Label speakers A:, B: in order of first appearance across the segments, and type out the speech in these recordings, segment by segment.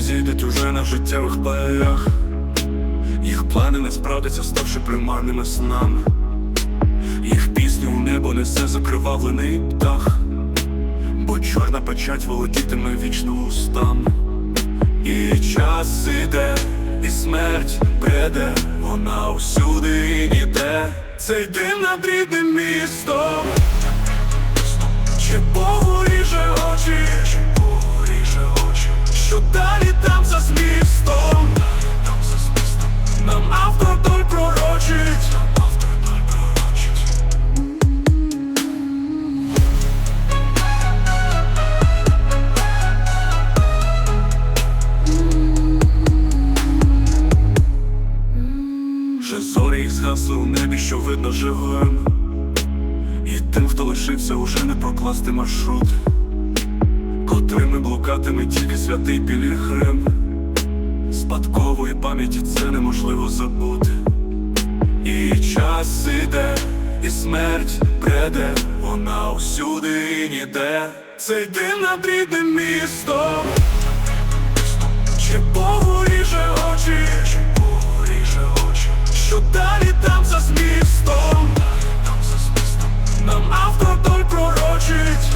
A: і зійдуть уже на життєвих паях. Їх плани не справдяться, ставши примарними снами. Їх пісню у небо несе закривавлений птах, бо чорна печать володітиме вічно устами. І час іде, і смерть приде, вона усюди і ніде. Цей дим над рідним містом. Вже зорі їх згасли у небі, що видно живим. І тим, хто лишився, уже не прокласти маршрут, котрими блукатиме тільки святий пілігрим. Спадкової пам'яті це неможливо забути. І час іде, і смерть приде, вона усюди і ніде. Цей дим над рідним містом. Чи Богу що далі там за змістом, нам автор той пророчить,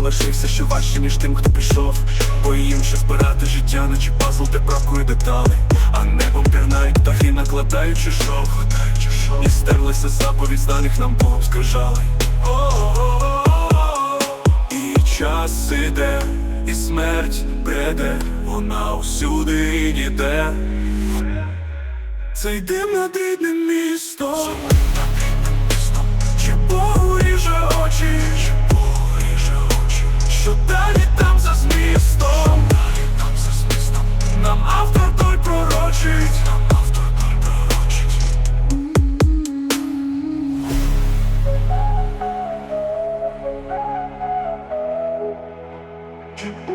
A: лишився, ще важче, ніж тим, хто пішов. Бо їм ще збирати життя, наче пазл, де бракує деталей накладаючи шов. І стерлися заповідь зданих нам Богом скрижали І час іде, і смерть бреде, вона усюди і ніде. Цей дим над рідним you.